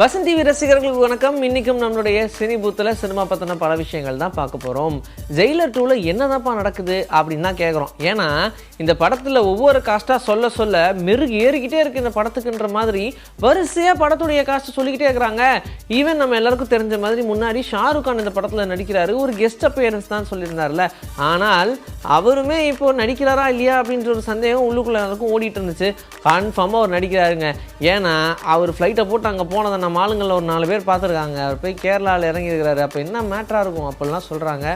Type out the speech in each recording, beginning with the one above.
வசந்தி ரசிகர்களுக்கு வணக்கம். இன்னைக்கும் நம்மளுடைய சினி பூத்தில் சினிமா பற்றின பல விஷயங்கள் தான் பார்க்க போகிறோம் ஜெயிலர் டூவில் என்னதான்ப்பா நடக்குது அப்படின்னு தான் கேட்குறோம் ஏன்னா இந்த படத்தில் ஒவ்வொரு காஸ்ட்டாக சொல்ல சொல்ல மெருகு ஏறிக்கிட்டே இருக்கு இந்த படத்துக்குன்ற மாதிரி. வரிசையாக படத்துடைய காஸ்ட்டை சொல்லிக்கிட்டே இருக்கிறாங்க. ஈவன் நம்ம எல்லாருக்கும் தெரிஞ்ச மாதிரி முன்னாடி ஷாருக் கான் இந்த படத்தில் நடிக்கிறாரு. ஒரு கெஸ்ட் அப்பியரன்ஸ் தான் சொல்லியிருந்தார்ல. ஆனால் அவருமே இப்போ நடிக்கிறாரா இல்லையா அப்படின்ற ஒரு சந்தேகம் உள்ளுக்குள்ள எல்லாருக்கும் ஓடிட்டு இருந்துச்சு. கன்ஃபார்மாக அவர் நடிக்கிறாருங்க. ஏன்னா அவர் ஃப்ளைட்டை போட்டு அங்கே போனதை நம்ம ஆளுங்களில் ஒரு நாலு பேர் பார்த்துருக்காங்க. அவர் போய் கேரளாவில் இறங்கியிருக்கிறாரு. அப்போ என்ன மேட்டராக இருக்கும்? அப்படிலாம் சொல்கிறாங்க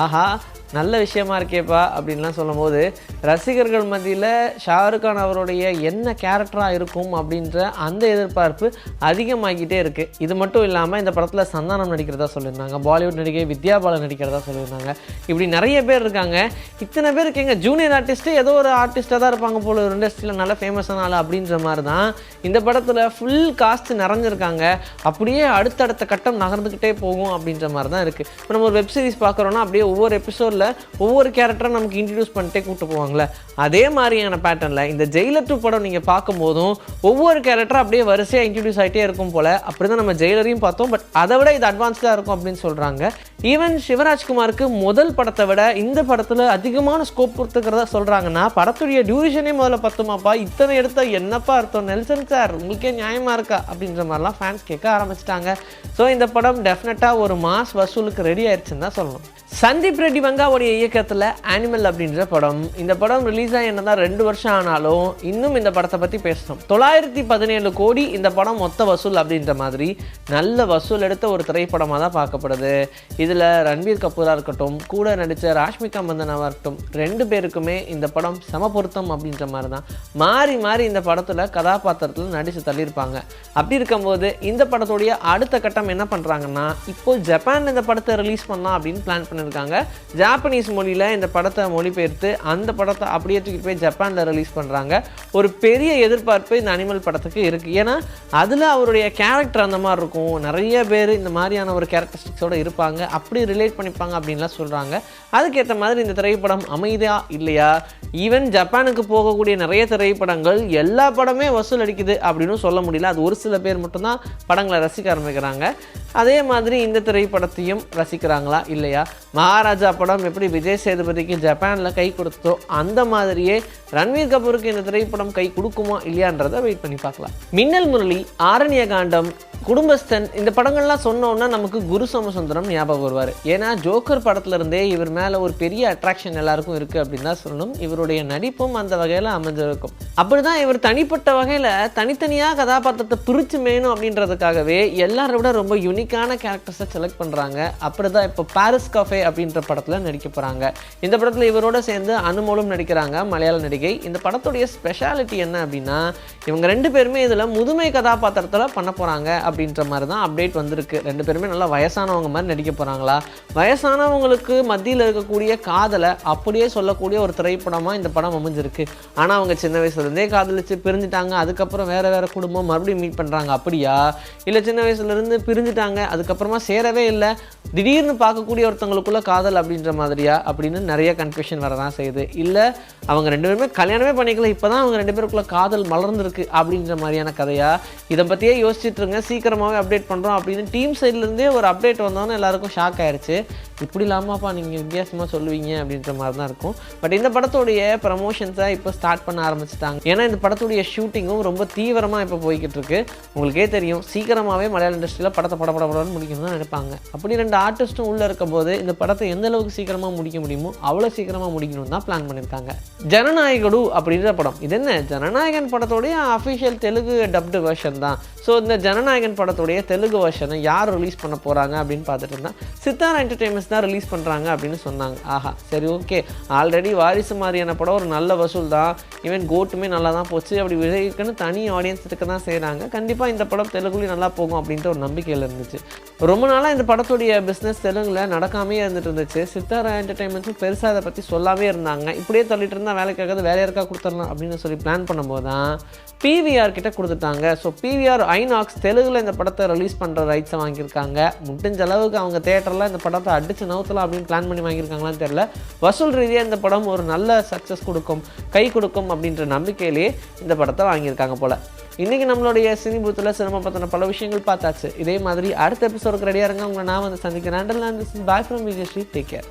ஆஹா நல்ல விஷயமா இருக்கேப்பா அப்படின்லாம் சொல்லும்போது ரசிகர்கள் மத்தியில் ஷாருக் கான் அவருடைய என்ன கேரக்டராக இருக்கும் அப்படின்ற அந்த எதிர்பார்ப்பு அதிகமாகிக்கிட்டே இருக்குது இது மட்டும் இல்லாமல் இந்த படத்தில் சந்தானம் நடிக்கிறதா சொல்லியிருந்தாங்க பாலிவுட் நடிகை வித்யா பாலன் நடிக்கிறதா சொல்லியிருந்தாங்க. இப்படி நிறைய பேர் இருக்காங்க. இத்தனை பேர் இருக்கீங்க ஜூனியர் ஆர்டிஸ்ட்டு ஏதோ ஒரு ஆர்டிஸ்ட்டாக தான் இருப்பாங்க போல ஒரு இண்டஸ்ட்ரியில் நல்ல ஃபேமஸான ஆள் அப்படின்ற மாதிரி தான் இந்த படத்தில் ஃபுல் காஸ்ட் நிறைஞ்சிருக்காங்க. அப்படியே அடுத்தடுத்த கட்டம் நகர்ந்துக்கிட்டே போகும் அப்படின்ற மாதிரி தான் இருக்குது இப்போ நம்ம ஒரு வெப்சீரிஸ் பார்க்குறோன்னா அப்படியே ஒவ்வொரு எபிசோடில் ஒவ்வொரு கேரக்டரை நமக்கு இன்ட்ரடியூஸ் பண்ணிட்டே கூட்டு போவாங்களே அதே மாதிரியான பேட்டர்னில் இந்த ஜெயிலர் டூ படம் நீங்கள் பார்க்கும்போதும் ஒவ்வொரு கேரக்டரும் அப்படியே வரிசையாக இன்ட்ரடியூஸ் ஆகிட்டே இருக்கும் போல் அப்படி தான் நம்ம ஜெயிலரையும் பார்த்தோம். பட் அதை விட இது அட்வான்ஸ்டாக இருக்கும் அப்படின்னு சொல்கிறாங்க ஈவன் சிவராஜ்குமாருக்கு முதல் படத்தை விட இந்த படத்தில் அதிகமான ஸ்கோப் கொடுத்துக்கிறதா சொல்கிறாங்கன்னா படத்துடைய டியூரேஷனே முதல்ல பத்துமாப்பா இத்தனை எடுத்த என்னப்பா அர்த்தம்? நெல்சன் சார் உங்களுக்கே நியாயமாக இருக்கா? அப்படின்ற மாதிரிலாம் ஃபேன்ஸ் கேட்க ஆரம்பிச்சிட்டாங்க. ஸோ இந்த படம் டெஃபினட்டாக ஒரு மாஸ் வசூலுக்கு ரெடி ஆயிடுச்சுன்னு தான் சொல்லணும். சந்தீப் ரெட்டி வங்காவுடைய இயக்கத்தில் அனிமல் அப்படின்ற படம். இந்த படம் ரிலீஸ் ஆகி என்னதான் ரெண்டு வருஷம் ஆனாலும் இன்னும் இந்த படத்தை பற்றி பேசணும். தொள்ளாயிரத்தி பதினேழு கோடி இந்த படம் மொத்த வசூல் அப்படின்ற மாதிரி நல்ல வசூல் எடுத்த ஒரு திரைப்படமாக தான் பார்க்கப்படுது. இதில் ரன்பீர் கபூராக இருக்கட்டும் கூட நடித்த ராஷ்மிகா மந்தனாவாக இருக்கட்டும் ரெண்டு பேருக்குமே இந்த படம் சம பொருத்தம் அப்படின்ற மாதிரி தான் மாறி மாறி இந்த படத்தில் கதாபாத்திரத்தில் நடித்து தள்ளியிருப்பாங்க. அப்படி இருக்கும்போது இந்த படத்துடைய அடுத்த கட்டம் என்ன பண்ணுறாங்கன்னா இப்போ ஜப்பான் இந்த படத்தை ரிலீஸ் பண்ணலாம் அப்படின்னு பிளான் பண்ணியிருக்காங்க ஜாப்பனீஸ் மொழியில் இந்த படத்தை மொழிபெயர்த்து அந்த படத்தை அப்படியே தூக்கிட்டு போய் ஜப்பானில் ரிலீஸ் பண்ணுறாங்க ஒரு பெரிய எதிர்பார்ப்பு இந்த அனிமல் படத்துக்கு இருக்குது ஏன்னா அதில் அவருடைய கேரக்டர் அந்த மாதிரி இருக்கும். நிறைய பேர் இந்த மாதிரியான ஒரு கேரக்டரிஸ்டிக்ஸோடு இருப்பாங்க. அப்படி ரிலேட் பண்ணிப்பாங்க அப்படின்லாம் சொல்கிறாங்க அதுக்கேற்ற மாதிரி இந்த திரைப்படம் அமைதியா இல்லையா? ஈவன் ஜப்பானுக்கு போகக்கூடிய நிறைய திரைப்படங்கள் எல்லா படமே வசூல் அடிக்குது அப்படின்னு சொல்ல முடியல. அது ஒரு சில பேர் மட்டும்தான் படங்களை ரசிக்க ஆரம்பிக்கிறாங்க. அதே மாதிரி இந்த திரைப்படத்தையும் ரசிக்கிறாங்களா? இல்லையா? மகாராஜா படம் எப்படி விஜய் சேதுபதிக்கு ஜப்பானில் கை கொடுத்தோ அந்த மாதிரியே ரன்வீர் கபூருக்கு இந்த திரைப்படம் கை கொடுக்குமா இல்லையான்றதை வெயிட் பண்ணி பார்க்கலாம். மின்னல் முரளி ஆரண்ய காண்டம் குடும்பஸ்தன் இந்த படங்கள்லாம் சொன்னோன்னா நமக்கு குரு சோமசுந்தரம் ஞாபகம் வருவார். ஏன்னா ஜோக்கர் படத்துலேருந்தே இவர் மேலே ஒரு பெரிய அட்ராக்ஷன் எல்லாருக்கும் இருக்குது அப்படின்னு தான் சொல்லணும். இவருடைய நடிப்பும் அந்த வகையில் அமைஞ்சிருக்கும். அப்படி தான் இவர் தனிப்பட்ட வகையில் தனித்தனியாக கதாபாத்திரத்தை பிரித்து மேணும் அப்படின்றதுக்காகவே எல்லாரை விட ரொம்ப யூனிக்கான கேரக்டர்ஸை செலக்ட் பண்ணுறாங்க அப்படி தான் இப்போ பாரிஸ் கஃபே அப்படின்ற படத்தில் நடிக்க போகிறாங்க இந்த படத்தில் இவரோட சேர்ந்து அனுமோலும் நடிக்கிறாங்க மலையாள நடிகை. இந்த படத்துடைய ஸ்பெஷாலிட்டி என்ன அப்படின்னா இவங்க ரெண்டு பேருமே இதில் முதுமை கதாபாத்திரத்தில் பண்ண போகிறாங்க அப்படின்ற மாதிரி தான் அப்டேட் வந்திருக்கு. ரெண்டு பேருமே நல்லா வயசானவங்க மாதிரி நடிக்க போகிறாங்களா வயசானவங்களுக்கு மத்தியில் இருக்கக்கூடிய காதலை அப்படியே சொல்லக்கூடிய ஒரு திரைப்படமாக இந்த படம் அமைஞ்சிருக்கு. ஆனால் அவங்க சின்ன வயசுலேருந்தே காதலிச்சு பிரிஞ்சுட்டாங்க. அதுக்கப்புறம் வேறு வேறு குடும்பம் மறுபடியும் மீட் பண்ணுறாங்க அப்படியா? இல்லை சின்ன வயசுலேருந்து பிரிஞ்சுட்டாங்க. அதுக்கப்புறமா சேரவே இல்லை. திடீர்னு பார்க்கக்கூடிய ஒருத்தவங்களுக்குள்ள காதல் அப்படின்ற மாதிரியா? அப்படின்னு நிறைய கன்ஃபியூஷன் வரதான் செய்யுது. இல்லை அவங்க ரெண்டு பேருமே கல்யாணமே பண்ணிக்கல. இப்போ தான் அவங்க ரெண்டு பேருக்குள்ள காதல் மலர்ந்துருக்கு அப்படின்ற மாதிரியான கதையா? இதை பற்றியே யோசிச்சுட்டு இருங்க. சீக்கிரமாகவே அப்டேட் பண்ணுறோம் அப்படின்னு டீம் சைட்லேருந்தே ஒரு அப்டேட் வந்தோன்னே எல்லாருக்கும் ஷாக் ஆயிருச்சு. இப்படி இல்லாமப்பா நீங்கள் வித்தியாசமாக சொல்லுவீங்க அப்படின்ற மாதிரி தான் இருக்கும். பட் இந்த படத்துடைய ப்ரமோஷன்ஸை இப்போ ஸ்டார்ட் பண்ண ஆரம்பிச்சிட்டாங்க. ஏன்னா இந்த படத்துடைய ஷூட்டிங்கும் ரொம்ப தீவிரமாக இப்போ போய்கிட்டு இருக்கு. உங்களுக்கே தெரியும் சீக்கிரமாகவே மலையாள இண்டஸ்ட்ரியில் படத்தை பட பட படம்னு முடிக்கணும்னு தான் நினைப்பாங்க. அப்படி ரெண்டு ஆர்டிஸ்ட்டும் உள்ளே இருக்கும்போது இந்த படத்தை எந்த அளவுக்கு சீக்கிரமாக முடிக்க முடியுமோ அவ்வளோ சீக்கிரமாக முடிக்கணும்னு தான் பிளான் பண்ணியிருக்காங்க. ஜனநாயகடு அப்படின்ற படம். இது என்ன? ஜனநாயகன் படத்தோடைய அஃபிஷியல் தெலுங்கு டப்டு வெர்ஷன் தான். ஸோ இந்த ஜனநாயகன் படத்துடைய தெலுங்கு வெர்ஷனை யார் ரிலீஸ் பண்ண போகிறாங்க அப்படின்னு பார்த்துட்டு இருந்தால் சித்தாரா என்டர்டைன்மெண்ட்ஸ் தான் ரிலீஸ் பண்ணுறாங்க அப்படின்னு சொன்னாங்க. ஆஹா சரி ஓகே ஆல்ரெடி வாரிசு மாதிரியான படம் ஒரு நல்ல வசூல் தான். ஈவன் கோட்டுமே நல்லா தான் போச்சு. அப்படி விஜய்க்குன்னு தனி ஆடியன்ஸ் இருக்க தான் செய்கிறாங்க கண்டிப்பாக இந்த படம் தெலுங்குலேயும் நல்லா போகும் அப்படின்ற ஒரு நம்பிக்கையில் இருந்துச்சு. ரொம்ப நாளாக இந்த படத்துடைய பிஸ்னஸ் தெலுங்கில் நடக்காமே இருந்துட்டு இருந்துச்சு. சித்தாரா என்டர்டைன்மெண்ட்ஸும் பெருசாக அதை பற்றி சொல்லாமே இருந்தாங்க. இப்படியே தள்ளிட்டு இருந்தால் வேலைக்காக வேலையாக யாருக்கா கொடுத்துடலாம் அப்படின்னு சொல்லி பிளான் பண்ணும்போது தான் பிவிஆர் கிட்ட கொடுத்துட்டாங்க. ஸோ பிவிஆர் ஐநாக்ஸ் தெலுங்கில் இந்த படத்தை ரிலீஸ் பண்ணுற ரைட்ஸை வாங்கியிருக்காங்க. முடிஞ்ச அளவுக்கு அவங்க தேட்டரில் இந்த படத்தை அட் அடித்து நவுத்தலாம் அப்படின்னு பிளான் பண்ணி வாங்கியிருக்காங்களான்னு தெரில வசூல் ரீதியாக இந்த படம் ஒரு நல்ல சக்ஸஸ் கொடுக்கும் கை கொடுக்கும் அப்படின்ற நம்பிக்கையிலேயே இந்த படத்தை வாங்கியிருக்காங்க போல். இன்றைக்கி நம்மளுடைய சினி பூத்தில் சினிமா பற்றின பல விஷயங்கள் பார்த்தாச்சு. இதே மாதிரி அடுத்த எபிசோடுக்கு ரெடியாக இருங்க. உங்களை நான் வந்து சந்திக்கிறேன். Bye from Vijayasri take care